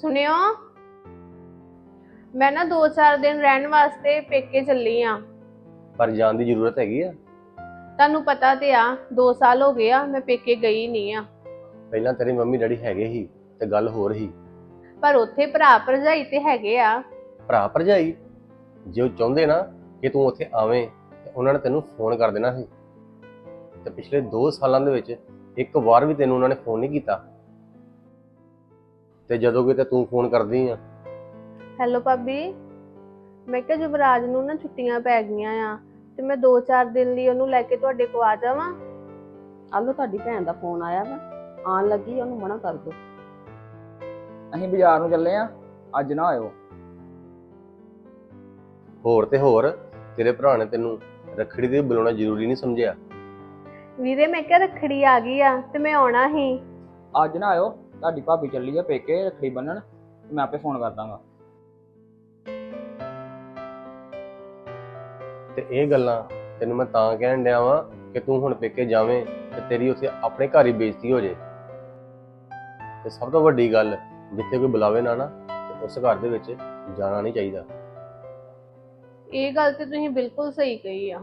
ਸੁਣਿਓ? ਮੈਂ ਨਾ 2-4 ਦਿਨ ਰਹਿਣ ਵਾਸਤੇ ਪੇਕੇ ਚੱਲੀ ਆ। ਪਰ ਜਾਣ ਦੀ ਜ਼ਰੂਰਤ ਹੈਗੀ ਆ? ਤੁਹਾਨੂੰ ਪਤਾ ਤੇ ਆ 2 ਸਾਲ ਹੋ ਗਏ ਆ ਮੈਂ ਪੇਕੇ ਗਈ ਨਹੀਂ ਆ। ਪਹਿਲਾਂ ਤੇਰੀ ਮੰਮੀ ਡੈਡੀ ਹੈਗੇ ਹੀ ਤੇ ਗੱਲ ਹੋਰ ਹੀ ਪਰ ਉੱਥੇ ਭਰਾ ਭਰਜਾਈ ਤੇ ਹੈਗੇ ਆ। ਭਰਾ ਭਰਜਾਈ? ਜੇ ਉਹ ਚਾਹੁੰਦੇ ਨਾ ਕਿ ਤੂੰ ਉੱਥੇ ਆਵੇਂ ਤੇ ਉਹਨਾਂ ਨੇ ਤੈਨੂੰ ਫੋਨ ਕਰ ਦੇਣਾ ਸੀ। ਤੇ ਪਿਛਲੇ 2 ਸਾਲਾਂ ਦੇ ਵਿੱਚ ਇੱਕ ਵਾਰ ਵੀ ਤੈਨੂੰ ਉਹਨਾਂ ਨੇ ਫੋਨ ਨਹੀਂ ਕੀਤਾ। ਤੇ ਜਦੋਂ ਕਿਤੇ ਤੂੰ ਫੋਨ ਕਰਦੀ ਆ। ਹੈਲੋ ਭਾਬੀ ਮੈਂ ਕਿਹਾ ਯੁਵਰਾਜ ਨੂੰ ਨਾ ਛੁੱਟੀਆਂ ਪੈ ਗਈਆਂ ਆ ਤੇ ਮੈਂ 2-4 ਦਿਨ ਲਈ ਉਹਨੂੰ ਲੈ ਕੇ ਤੁਹਾਡੇ ਕੋਲ ਆ ਜਾਵਾਂ। ਆਲੋ ਤੁਹਾਡੀ ਭੈਣ ਦਾ ਫੋਨ ਆਇਆ ਵਾ ਆਉਣ ਲੱਗੀ ਉਹਨੂੰ ਮਨਾ ਕਰ ਦੋ। ਅਸੀਂ ਬਾਜ਼ਾਰ ਨੂੰ ਚੱਲੇ ਆ ਅੱਜ ਨਾ ਆਇਓ। ਹੋਰ ਤੇ ਹੋਰ ਤੇਰੇ ਭਰਾ ਨੇ ਤੈਨੂੰ ਰੱਖੜੀ ਤੇ ਬੁਲਾਉਣਾ ਜ਼ਰੂਰੀ ਨਹੀਂ ਸਮਝਿਆ। ਵੀਰੇ ਮੈਂ ਕਿਹਾ ਰੱਖੜੀ ਆ ਗਈ ਆ ਤੇ ਮੈਂ ਆਉਣਾ ਹੀ। ਅੱਜ ਨਾ ਆਇਓ। ਤੁਹਾਡੀ ਭਾਬੀ ਚੱਲੀ ਆ ਪੇਕੇ ਰੱਖੜੀ ਬੰਨਣ ਤੇ ਮੈਂ ਆਪੇ ਫੋਨ ਕਰ ਦਾਂਗਾ। ਤੇ ਇਹ ਗੱਲਾਂ ਤੈਨੂੰ ਮੈਂ ਤਾਂ ਕਹਿਣ ਡਿਆ ਵਾਂ ਕਿ ਤੂੰ ਹੁਣ ਪੇਕੇ ਜਾਵੇਂ ਤੇ ਤੇਰੀ ਉੱਥੇ ਆਪਣੇ ਘਰ ਹੀ ਬੇਇੱਜ਼ਤੀ ਹੋ ਜੇ। ਤੇ ਸਭ ਤੋਂ ਵੱਡੀ ਗੱਲ ਜਿੱਥੇ ਕੋਈ ਬੁਲਾਵੇ ਨਾ ਨਾ ਤੇ ਉਸ ਘਰ ਦੇ ਵਿੱਚ ਜਾਣਾ ਨਹੀਂ ਚਾਹੀਦਾ। ਇਹ ਗੱਲ ਤੇ ਤੁਸੀਂ ਬਿਲਕੁਲ ਸਹੀ ਕਹੀ ਆ।